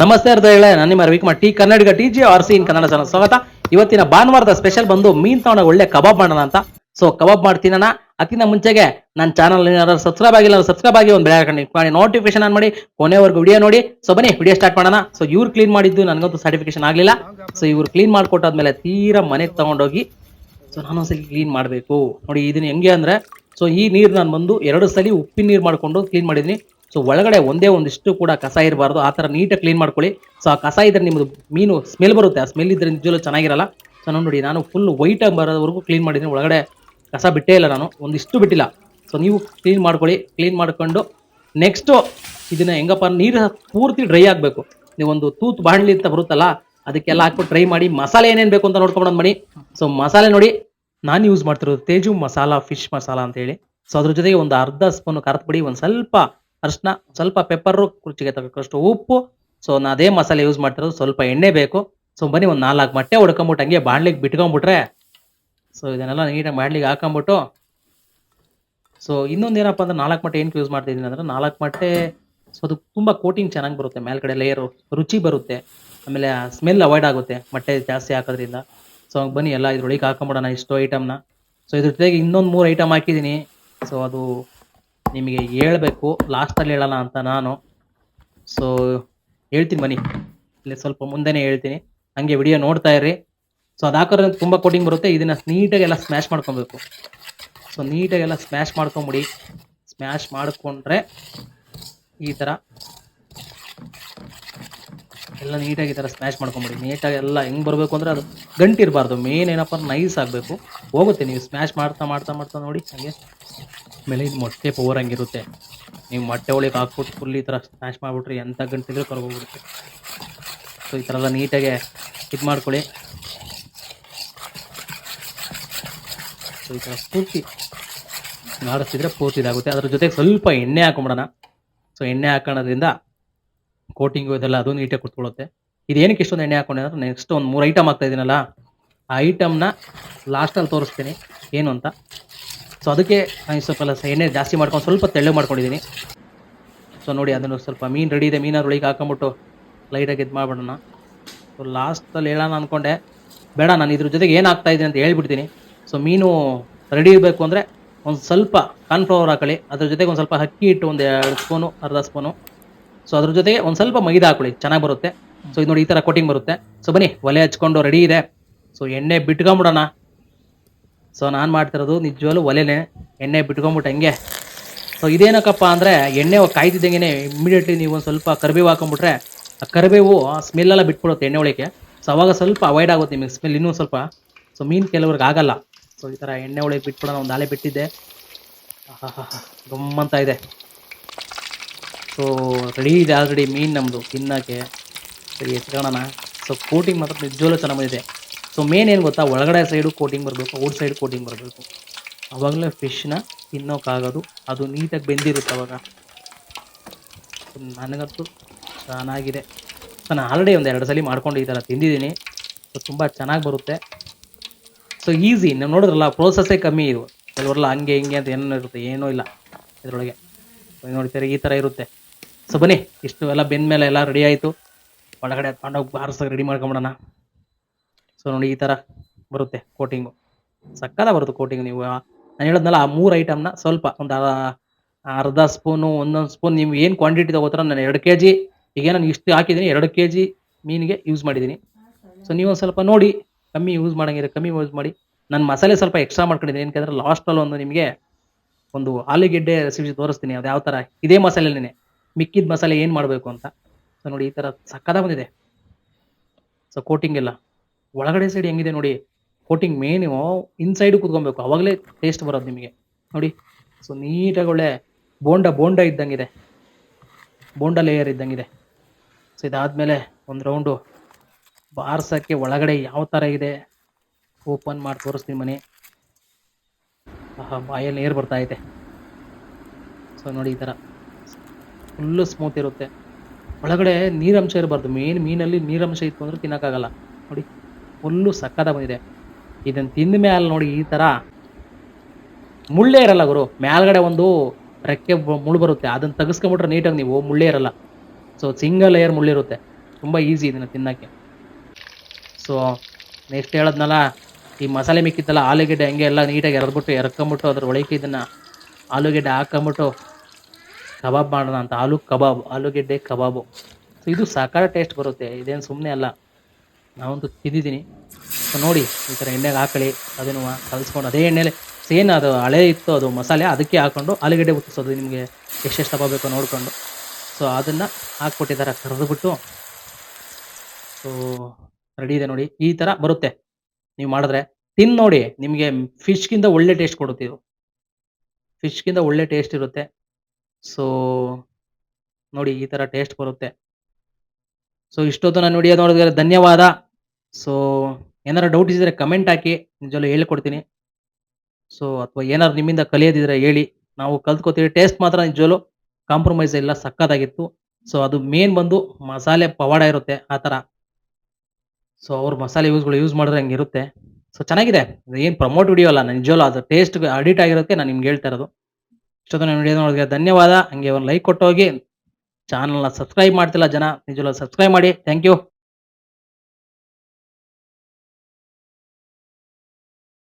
ನಮಸ್ತೆ ಅರ್ಧಗಳೇ ನಾನು ನಿಮ್ಮ Ravikumar. T Kannadiga, T G R C in Kannada channel ಸ್ವಾಗತ. ಇವತ್ತಿನ ಭಾನುವಾರದ ಸ್ಪೆಷಲ್ ಬಂದು ಮೀನ್ ತಗೊಂಡ ಒಳ್ಳೆ ಕಬಾಬ್ ಮಾಡೋಣ ಅಂತ. ಸೊ ಕಬಾಬ್ ಮಾಡ್ತೀನ ಅದಕ್ಕಿಂತ ಮುಂಚೆಗೆ ನನ್ನ ಚಾನಲ್ ಏನಾದ್ರು ಸಬ್ಸ್ಕ್ರೈಬ್ ಆಗಿಲ್ಲ ಸಬ್ಸ್ಕ್ರೈಬ್ ಆಗಿ ಒಂದು ಬೆಳೆ ಹಾಕೊಂಡು ಮಾಡಿ ನೋಟಿಫಿಕೇಶನ್ ಆನ್ ಮಾಡಿ, ಕೊನೆವರೆಗೂ ವಿಡಿಯೋ ನೋಡಿ. ಸೊ ಬನ್ನಿ ವಿಡಿಯೋ ಸ್ಟಾರ್ಟ್ ಮಾಡೋಣ. ಸೊ ಇವ್ರು ಕ್ಲೀನ್ ಮಾಡಿದ್ದು ನನಗಂತೂ ಸರ್ಟಿಫಿಕೇಶನ್ ಆಗಲಿಲ್ಲ. ಸೊ ಇವ್ರು ಕ್ಲೀನ್ ಮಾಡಿಕೊಟ್ಟಾದ್ಮೇಲೆ ತೀರಾ ಮನೆಗೆ ತಗೊಂಡೋಗಿ. ಸೊ ನಾನು ಒಂದ್ಸಲಿ ಕ್ಲೀನ್ ಮಾಡಬೇಕು. ನೋಡಿ, ಇದನ್ನ ಹೆಂಗೆ ಅಂದ್ರೆ ಸೊ ಈ ನೀರು ನಾನು ಬಂದು ಎರಡು ಸಲ ಉಪ್ಪಿನ ನೀರು ಮಾಡಿಕೊಂಡು ಕ್ಲೀನ್ ಮಾಡಿದ್ದೀನಿ. ಸೊ ಒಳಗಡೆ ಒಂದೇ ಒಂದಿಷ್ಟು ಕೂಡ ಕಸ ಇರಬಾರ್ದು. ಆ ಥರ ನೀಟಾಗಿ ಕ್ಲೀನ್ ಮಾಡ್ಕೊಳ್ಳಿ. ಸೊ ಆ ಕಸ ಇದ್ರೆ ನಿಮ್ಮದು ಮೀನು ಸ್ಮೆಲ್ ಬರುತ್ತೆ. ಆ ಸ್ಮೆಲ್ ಇದ್ರೆ ನಿಜವಲ್ಲೂ ಚೆನ್ನಾಗಿರಲ್ಲ. ಸೊ ನಾನು ನೋಡಿ, ನಾನು ಫುಲ್ ವೈಟಾಗಿ ಬರೋವರೆಗೂ ಕ್ಲೀನ್ ಮಾಡಿದ್ದೀನಿ. ಒಳಗಡೆ ಕಸ ಬಿಟ್ಟೇ ಇಲ್ಲ ನಾನು. ಒಂದಿಷ್ಟು ಬಿಟ್ಟಿಲ್ಲ. ಸೊ ನೀವು ಕ್ಲೀನ್ ಮಾಡ್ಕೊಳ್ಳಿ. ಕ್ಲೀನ್ ಮಾಡಿಕೊಂಡು ನೆಕ್ಸ್ಟು ಇದನ್ನು ಹೆಂಗಪ್ಪ ನೀರು ಪೂರ್ತಿ ಡ್ರೈ ಆಗಬೇಕು. ನೀವು ಒಂದು ತೂತು ಬಾಣಲಿ ಅಂತ ಬರುತ್ತಲ್ಲ, ಅದಕ್ಕೆಲ್ಲ ಹಾಕ್ಬಿಟ್ಟು ಟ್ರೈ ಮಾಡಿ ಮಸಾಲೆ ಏನೇನು ಬೇಕು ಅಂತ ನೋಡ್ಕೊಂಡು ಬನ್ನಿ ಸೊ ಮಸಾಲೆ ನೋಡಿ. ನಾನು ಯೂಸ್ ಮಾಡ್ತಿರೋದು ತೇಜು ಮಸಾಲ ಫಿಶ್ ಮಸಾಲ ಅಂತ ಹೇಳಿ ಸೊ ಅದ್ರ ಜೊತೆಗೆ ಒಂದು ಅರ್ಧ ಸ್ಪೂನ್ ಖಾರದ ಪುಡಿ, ಒಂದು ಸ್ವಲ್ಪ ಅರಿಶಿನ ಸ್ವಲ್ಪ ಪೆಪ್ಪರು ರುಚಿಗೆ ತಕ್ಕಷ್ಟು ಉಪ್ಪು. ಸೊ ನಾನು ಅದೇ ಮಸಾಲೆ ಯೂಸ್ ಮಾಡ್ತಿರೋದು. ಸ್ವಲ್ಪ ಎಣ್ಣೆ ಬೇಕು. ಸೊ ಬನ್ನಿ ಒಂದು ನಾಲ್ಕು ಮೊಟ್ಟೆ ಹೊಡ್ಕೊಂಬಿಟ್ಟು ಹಂಗೆ ಬಾಣ್ಲಿಗೆ ಬಿಟ್ಕೊಂಬಿಟ್ರೆ. ಸೊ ಇದನ್ನೆಲ್ಲ ನೀಟಾಗಿ ಬಾಣ್ಲಿಗೆ ಹಾಕೊಂಬಿಟ್ಟು. ಸೊ ಇನ್ನೊಂದು ಏನಪ್ಪ ಅಂದ್ರೆ ನಾಲ್ಕು ಮೊಟ್ಟೆ ಏನಕ್ಕೆ ಯೂಸ್ ಮಾಡ್ತಿದ್ದೀನಿ ಅಂದ್ರೆ ನಾಲ್ಕು ಮೊಟ್ಟೆ ಸೊ ಅದು ತುಂಬ ಕೋಟಿಂಗ್ ಚೆನ್ನಾಗಿ ಬರುತ್ತೆ. ಮೇಲ್ಗಡೆ ಲೇಯರು ರುಚಿ ಬರುತ್ತೆ. ಆಮೇಲೆ ಸ್ಮೆಲ್ ಅವಾಯ್ಡ್ ಆಗುತ್ತೆ. ಮೊಟ್ಟೆ ಜಾಸ್ತಿ ಹಾಕೋದ್ರಿಂದ. ಸೊ ಅವಾಗ ಬನ್ನಿ ಎಲ್ಲ ಇದ್ರೊಳಗೆ ಹಾಕೊಂಬಿಡೋಣ ಇಷ್ಟೋ ಐಟಮ್ನ ಸೊ ಇದ್ರ ಜೊತೆಗೆ ಇನ್ನೊಂದು ಮೂರು ಐಟಮ್ ಹಾಕಿದ್ದೀನಿ ಸೊ ಅದು ನಿಮಗೆ ಹೇಳಬೇಕು. ಲಾಸ್ಟಲ್ಲಿ ಹೇಳೋಣ ಅಂತ ನಾನು. ಸೊ ಹೇಳ್ತೀನಿ ಬನ್ನಿ. ಇಲ್ಲಿ ಸ್ವಲ್ಪ ಮುಂದೆನೇ ಹೇಳ್ತೀನಿ. ಹಂಗೆ ವಿಡಿಯೋ ನೋಡ್ತಾ ಇರ್ರಿ. ಸೊ ಅದು ಹಾಕೋದ್ರೆ ತುಂಬ ಕೋಟಿಂಗ್ ಬರುತ್ತೆ. ಇದನ್ನು ನೀಟಾಗಿ ಎಲ್ಲ ಸ್ಮ್ಯಾಶ್ ಮಾಡ್ಕೊಬೇಕು. ಸೊ ನೀಟಾಗೆಲ್ಲ ಸ್ಮ್ಯಾಶ್ ಮಾಡ್ಕೊಂಬಿಡಿ. ಸ್ಮ್ಯಾಶ್ ಮಾಡಿಕೊಂಡ್ರೆ ಈ ಥರ ಎಲ್ಲ ನೀಟಾಗಿ ಈ ಥರ ಸ್ಮ್ಯಾಶ್ ಮಾಡ್ಕೊಂಬಿಡಿ. ನೀಟಾಗಿ ಎಲ್ಲ ಹೆಂಗೆ ಬರಬೇಕು ಅಂದರೆ ಅದು ಗಂಟಿರಬಾರ್ದು ಮೇನ್ ಏನಪ್ಪ ನೈಸ್ ಆಗಬೇಕು. ಹೋಗುತ್ತೆ ನೀವು ಸ್ಮ್ಯಾಶ್ ಮಾಡ್ತಾ ಮಾಡ್ತಾ ಮಾಡ್ತಾ ನೋಡಿ ಹಾಗೆ. ಆಮೇಲೆ ಇದು ಮೊಟ್ಟೆ ಪವರ್ ಹಂಗಿರುತ್ತೆ. ನೀವು ಮೊಟ್ಟೆ ಒಳಗೆ ಹಾಕ್ಬಿಟ್ಟು ಫುಲ್ ಈ ಥರ ಸ್ಮ್ಯಾಶ್ ಮಾಡಿಬಿಟ್ರೆ ಎಂಥ ಗಂಟಿದ್ರೆ ಕರ್ಗೋಗ್ಬಿಡುತ್ತೆ. ಸೊ ಈ ಥರ ಎಲ್ಲ ನೀಟಾಗೆ ಇದು ಮಾಡ್ಕೊಳ್ಳಿ. ಸೊ ಈ ಥರ ಪೂರ್ತಿ ಆಡಿಸಿದ್ರೆ ಪೂರ್ತಿ ಇದಾಗುತ್ತೆ. ಅದ್ರ ಜೊತೆಗೆ ಸ್ವಲ್ಪ ಎಣ್ಣೆ ಹಾಕೊಂಬಿಡೋಣ. ಸೊ ಎಣ್ಣೆ ಹಾಕೋಣದ್ರಿಂದ ಕೋಟಿಂಗು ಇದೆಲ್ಲ ಅದು ನೀಟಾಗಿ ಕುತ್ಕೊಳ್ಳುತ್ತೆ ಏನಕ್ಕೆ ಇಷ್ಟೊಂದು ಎಣ್ಣೆ ಹಾಕೊಂಡೆ ಅಂದ್ರೆ ನೆಕ್ಸ್ಟ್ ಒಂದು ಮೂರು ಐಟಮ್ ಆಗ್ತಾ ಇದೀನಲ್ಲ ಆ ಐಟಮ್ನ ಲಾಸ್ಟಲ್ಲಿ ತೋರಿಸ್ತೀನಿ. ಏನು ಅಂತ? ಸೊ ಅದಕ್ಕೆ ಸ್ವಲ್ಪ ಎಣ್ಣೆ ಜಾಸ್ತಿ ಮಾಡ್ಕೊಂಡು ಸ್ವಲ್ಪ ತೆಳ್ಳು ಮಾಡ್ಕೊಂಡಿದ್ದೀನಿ. ಸೊ ನೋಡಿ, ಅದನ್ನು ಸ್ವಲ್ಪ ಮೀನು ರೆಡಿ ಇದೆ ಮೀನು ಒಳಗೆ ಹಾಕೊಂಬಿಟ್ಟು ಲೈಟಾಗಿ ಇದು ಮಾಡ್ಬಿಡೋಣ. ಸೊ ಲಾಸ್ಟಲ್ಲಿ ಹೇಳೋಣ ಅಂದ್ಕೊಂಡೆ ಬೇಡ, ನಾನು ಇದ್ರ ಜೊತೆಗೆ ಏನು ಆಗ್ತಾ ಇದ್ದೀನಿ ಅಂತ ಹೇಳ್ಬಿಡ್ತೀನಿ. ಸೊ ಮೀನು ರೆಡಿ ಇರಬೇಕು ಅಂದರೆ ಒಂದು ಸ್ವಲ್ಪ ಕಾರ್ನ್ಫ್ಲವರ್ ಹಾಕೊಳ್ಳಿ. ಅದ್ರ ಜೊತೆಗೆ ಒಂದು ಸ್ವಲ್ಪ ಅಕ್ಕಿ ಇಟ್ಟು ಒಂದು ಎರಡು ಸ್ಪೂನು ಅರ್ಧ ಸ್ಪೂನು ಸೊ ಅದ್ರ ಜೊತೆಗೆ ಒಂದು ಸ್ವಲ್ಪ ಮೈದಾ ಹಾಕೊಳ್ಳಿ ಚೆನ್ನಾಗಿ ಬರುತ್ತೆ. ಸೊ ಇದು ನೋಡಿ ಈ ಥರ ಕೋಟಿಂಗ್ ಬರುತ್ತೆ. ಸೊ ಬನ್ನಿ ಒಲೆ ಹಚ್ಕೊಂಡು ರೆಡಿ ಇದೆ. ಸೊ ಎಣ್ಣೆ ಬಿಟ್ಕೊಂಬಿಡೋಣ. ಸೊ ನಾನು ಮಾಡ್ತಿರೋದು ನಿಜವಾಗ್ಲೂ ಒಲೆನೇ ಎಣ್ಣೆ ಬಿಟ್ಕೊಂಬಿಟ್ಟು ಹಂಗೆ. ಸೊ ಇದೇನಕ್ಕಪ್ಪ ಅಂದರೆ ಎಣ್ಣೆ ಕಾಯ್ತಿದ್ದಂಗೆ ಇಮಿಡಿಯೇಟ್ಲಿ ನೀವು ಒಂದು ಸ್ವಲ್ಪ ಕರಿಬೇವು ಹಾಕೊಂಬಿಟ್ರೆ ಆ ಕರಿಬೇವು ಸ್ಮೆಲ್ ಎಲ್ಲ ಬಿಟ್ಬಿಡುತ್ತೆ ಎಣ್ಣೆ ಒಳಗೆ. ಸೊ ಅವಾಗ ಸ್ವಲ್ಪ ಅವಾಯ್ಡ್ ಆಗುತ್ತೆ ನಿಮಗೆ ಸ್ಮೆಲ್ ಇನ್ನೂ ಸ್ವಲ್ಪ. ಸೊ ಮೀನು ಕೆಲವ್ರಿಗೆ ಆಗಲ್ಲ. ಸೊ ಈ ಥರ ಎಣ್ಣೆ ಒಳಗೆ ಬಿಟ್ಬಿಡೋಣ ಒಂದು ಆಲೆ ಬಿಟ್ಟಿದ್ದೆ. ಆಹಾಹಾ, ಗಮ್ಮಂತ ಇದೆ. ಸೊ ರೆಡಿ ಇದೆ ಆಲ್ರೆಡಿ ಮೀನ್ ನಮ್ಮದು ತಿನ್ನೋಕ್ಕೆ. ಸರಿ, ಎತ್ಕೊಳ್ಳೋಣ. ಸೊ ಕೋಟಿಂಗ್ ಮಾತ್ರ ನಿಜವಾಗ್ಲೂ ಚೆನ್ನಾಗಿ ಬಂದಿದೆ ಸೊ ಮೇನ್ ಏನು ಗೊತ್ತಾ? ಒಳಗಡೆ ಸೈಡು ಕೋಟಿಂಗ್ ಬರಬೇಕು ಔಟ್ ಸೈಡ್ ಕೋಟಿಂಗ್ ಬರಬೇಕು. ಅವಾಗಲೇ ಫಿಶ್ನ ತಿನ್ನೋಕ್ಕಾಗೋದು ಅದು ನೀಟಾಗಿ ಬೆಂದಿರುತ್ತೆ ಅವಾಗ. ನನಗಂತೂ ಚೆನ್ನಾಗಿದೆ. ಸೊ ನಾನು ಆಲ್ರೆಡಿ ಒಂದು ಎರಡು ಸಲ ಮಾಡ್ಕೊಂಡು ಈ ಥರ ತಿಂದಿದ್ದೀನಿ. ಸೊ ತುಂಬ ಚೆನ್ನಾಗಿ ಬರುತ್ತೆ. ಸೊ ಈಸಿ ನೀವು ನೋಡಿದ್ರಲ್ಲ ಪ್ರೋಸೆಸ್ಸೇ ಕಮ್ಮಿ ಇದು. ಕೆಲವರೆಲ್ಲ ಹಂಗೆ, ಹಿಂಗೆ ಅಂತ ಏನೋ ಇರುತ್ತೆ, ಏನೂ ಇಲ್ಲ ಇದರೊಳಗೆ. ನೋಡಿ ನೋಡ್ತೀರಿ ಈ ಥರ ಇರುತ್ತೆ. ಸೊ ಬನ್ನಿ, ಇಷ್ಟು ಎಲ್ಲ ಬೆಂದ ಮೇಲೆ ಎಲ್ಲ ರೆಡಿ ಆಯಿತು. ಒಳಗಡೆ ತಗೊಂಡೋಗಿ ಬಾರಿಸೋಕೆ ರೆಡಿ ಮಾಡ್ಕೊಂಬಿಡೋಣ. ಸೊ ನೋಡಿ, ಈ ಥರ ಬರುತ್ತೆ ಕೋಟಿಂಗು ಸಕ್ಕದ ಬರುತ್ತೆ ಕೋಟಿಂಗ್ ನೀವು. ನಾನು ಹೇಳಿದ್ನಲ್ಲ, ಆ ಮೂರು ಐಟಮ್ನ ಸ್ವಲ್ಪ ಒಂದು ಅರ್ಧ ಸ್ಪೂನು ಒಂದೊಂದು ಸ್ಪೂನ್ ನೀವು ಏನು ಕ್ವಾಂಟಿಟಿ ತಗೋತಾರ ನಾನು ಎರಡು ಕೆ ಜಿ ಈಗ ನಾನು ಇಷ್ಟು ಹಾಕಿದ್ದೀನಿ ಎರಡು ಕೆ ಜಿ ಮೀನಿಗೆ ಯೂಸ್ ಮಾಡಿದ್ದೀನಿ ಸೊ ನೀವು ಒಂದು ಸ್ವಲ್ಪ ನೋಡಿ, ಕಮ್ಮಿ ಯೂಸ್ ಮಾಡೋಂಗಿದ್ರೆ ಕಮ್ಮಿ ಯೂಸ್ ಮಾಡಿ. ನಾನು ಮಸಾಲೆ ಸ್ವಲ್ಪ ಎಕ್ಸ್ಟ್ರಾ ಮಾಡ್ಕೊಂಡಿದ್ದೀನಿ ಏನಕ್ಕೆ ಲಾಸ್ಟಲ್ಲಿ ಒಂದು ನಿಮಗೆ ಒಂದು ಆಲೂಗೆಡ್ಡೆ ರೆಸಿಪಿ ತೋರಿಸ್ತೀನಿ, ಅದು ಯಾವ ಥರ ಇದೇ ಮಸಾಲೆನೇ ಮಿಕ್ಕಿದ ಮಸಾಲೆ ಏನು ಮಾಡಬೇಕು ಅಂತ? ಸೊ ನೋಡಿ ಈ ಥರ ಸಕ್ಕದ ಬಂದಿದೆ. ಸೊ ಕೋಟಿಂಗ್ ಎಲ್ಲ. ಒಳಗಡೆ ಸೈಡ್ ಹೆಂಗಿದೆ ನೋಡಿ? ಕೋಟಿಂಗ್ ಮೇನು ಇನ್ಸೈಡು ಕುತ್ಕೊಬೇಕು. ಅವಾಗಲೇ ಟೇಸ್ಟ್ ಬರೋದು ನಿಮಗೆ. ನೋಡಿ? ಸೊ ನೀಟಾಗಿ ಒಳ್ಳೆ ಬೋಂಡ ಬೋಂಡ ಇದ್ದಂಗಿದೆ. ಬೋಂಡ ಲೇಯರ್ ಇದ್ದಂಗಿದೆ. ಸೊ ಇದಾದಮೇಲೆ ಒಂದು ರೌಂಡು ಬಾರ್ಸೋಕ್ಕೆ ಒಳಗಡೆ ಯಾವ ಥರ ಇದೆ? ಓಪನ್ ಮಾಡಿ ತೋರಿಸ್ತೀನಿ ಮನೆ. ಆಹಾ, ಬಾಯಲ್ಲಿ ನೀರು ಬರ್ತಾ ಐತೆ ಸೊ ನೋಡಿ ಈ ಥರ ಫುಲ್ಲು ಸ್ಮೂತ್ ಇರುತ್ತೆ. ಒಳಗಡೆ ನೀರಂಶ ಇರಬಾರ್ದು. ಮೇನ್ ಮೀನಲ್ಲಿ ನೀರಂಶ ಇತ್ತು ಅಂದ್ರೆ ತಿನ್ನೋಕ್ಕಾಗಲ್ಲ. ನೋಡಿ ಫುಲ್ಲು ಸಕ್ಕದ ಬಂದಿದೆ. ಇದನ್ನು ತಿಂದ ಮೇಲೆ ನೋಡಿ ಈ ಥರ ಮುಳ್ಳೇ ಇರಲ್ಲ ಗುರು. ಮೇಲ್ಗಡೆ ಒಂದು ರೆಕ್ಕೆ ಮುಳ್ಳು ಬರುತ್ತೆ. ಅದನ್ನು ತೆಗೆಸ್ಕೊಂಬಿಟ್ರೆ ನೀಟಾಗಿ ನೀವು ಮುಳ್ಳೇ ಇರಲ್ಲ. ಸೊ ಸಿಂಗಲ್ ಲೇಯರ್ ಮುಳ್ಳಿರುತ್ತೆ ತುಂಬ ಈಸಿ ಇದನ್ನು ತಿನ್ನೋಕ್ಕೆ. ಸೊ ನೆಕ್ಸ್ಟ್ ಹೇಳದ್ನಲ್ಲ, ಈ ಮಸಾಲೆ ಮಿಕ್ಕಿತ್ತಲ್ಲ, ಆಲೂಗೆಡ್ಡೆ ಹಂಗೆ ಎಲ್ಲ ನೀಟಾಗಿ ಎರೆದ್ಬಿಟ್ಟು ಎರ್ಕೊಂಬಿಟ್ಟು ಅದ್ರ ಒಳಕ್ಕೆ ಇದನ್ನು ಆಲೂಗೆಡ್ಡೆ ಹಾಕೊಂಬಿಟ್ಟು ಕಬಾಬ್ ಮಾಡೋಣ ಅಂತ. ಆಲೂ ಕಬಾಬ್, ಆಲೂಗೆಡ್ಡೆ, ಕಬಾಬು. ಇದು ಸಾಕಾರ ಟೇಸ್ಟ್ ಬರುತ್ತೆ. ಇದೇನು ಸುಮ್ಮನೆ ಅಲ್ಲ. ನಾವಂತೂ ತಿಂದಿದ್ದೀನಿ. ಸೊ ನೋಡಿ, ಈ ಥರ ಎಣ್ಣೆಗೆ ಹಾಕಳಿ ಅದನ್ನು ಕಲಿಸ್ಕೊಂಡು ಅದೇ ಎಣ್ಣೆಲಿ ಸೇಮ್ ಅದು ಹಳೆ ಇತ್ತು ಅದು ಮಸಾಲೆ, ಅದಕ್ಕೆ ಹಾಕ್ಕೊಂಡು ಆಲೂಗೆಡ್ಡೆ ಉತ್ತಿಸೋದು ನಿಮಗೆ ಎಷ್ಟೆಷ್ಟು ದಪ್ಪ ಬೇಕೋ ನೋಡಿಕೊಂಡು. ಸೊ ಅದನ್ನು ಹಾಕ್ಬಿಟ್ಟಿದ್ದಾರೆ ಕರೆದುಬಿಟ್ಟು ಸೊ ರೆಡಿ ಇದೆ ನೋಡಿ. ಈ ಥರ ಬರುತ್ತೆ. ನೀವು ಮಾಡಿದ್ರೆ ತಿಂದು ನೋಡಿ. ನಿಮಗೆ ಫಿಶ್ಗಿಂತ ಒಳ್ಳೆ ಟೇಸ್ಟ್ ಕೊಡುತ್ತೆ ಇದು. ಫಿಶ್ಗಿಂತ ಒಳ್ಳೆ ಟೇಸ್ಟ್ ಇರುತ್ತೆ. ಸೊ ನೋಡಿ ಈ ಥರ ಟೇಸ್ಟ್ ಬರುತ್ತೆ. ಸೊ ಇಷ್ಟೊತ್ತು ನಾನು ವಿಡಿಯೋ ನೋಡಿದ್ರೆ ಧನ್ಯವಾದ. ಸೊ ಏನಾರು ಡೌಟ್ ಇದ್ದರೆ ಕಮೆಂಟ್ ಹಾಕಿ ನಿಜವಲ್ಲೂ ಹೇಳ್ಕೊಡ್ತೀನಿ. ಸೊ ಅಥವಾ ಏನಾರು ನಿಮ್ಮಿಂದ ಕಲಿಯೋದಿದ್ರೆ ಹೇಳಿ. ನಾವು ಕಲ್ತ್ಕೋತೀವಿ ಟೇಸ್ಟ್ ಮಾತ್ರ ನಿಜಲ್ಲೂ ಕಾಂಪ್ರಮೈಸ್ ಇಲ್ಲ ಸಕ್ಕತ್ತಾಗಿತ್ತು ಸೊ ಅದು ಮೇನ್ ಬಂದು ಮಸಾಲೆ ಪವಾಡ ಇರುತ್ತೆ, ಆ ಥರ ಸೊ ಅವ್ರ ಮಸಾಲೆ ಯೂಸ್ಗಳು ಯೂಸ್ ಮಾಡಿದ್ರೆ ಹಂಗಿರುತ್ತೆ. ಸೊ ಚೆನ್ನಾಗಿದೆ. ಏನು ಪ್ರಮೋಟ್ ವಿಡಿಯೋ ಅಲ್ಲ ನಿಜವಲ್ಲ ಅದು ಟೇಸ್ಟ್ ಅಡಿಟ್ ಆಗಿರೋಕ್ಕೆ ನಾನು ನಿಮ್ಗೆ ಹೇಳ್ತಾ ಇರೋದು. ಇಷ್ಟೊತ್ತು ವಿಡಿಯೋ ನೋಡಿದ್ರೆ ಧನ್ಯವಾದ. ಹಂಗೆ ಒಂದು ಲೈಕ್ ಕೊಟ್ಟೋಗಿ ಚಾನಲ್ನ ಸಬ್ಸ್ಕ್ರೈಬ್ ಮಾಡ್ತಿಲ್ಲ ಜನ ನಿಜವಾಗ ಸಬ್ಸ್ಕ್ರೈಬ್ ಮಾಡಿ. Thank you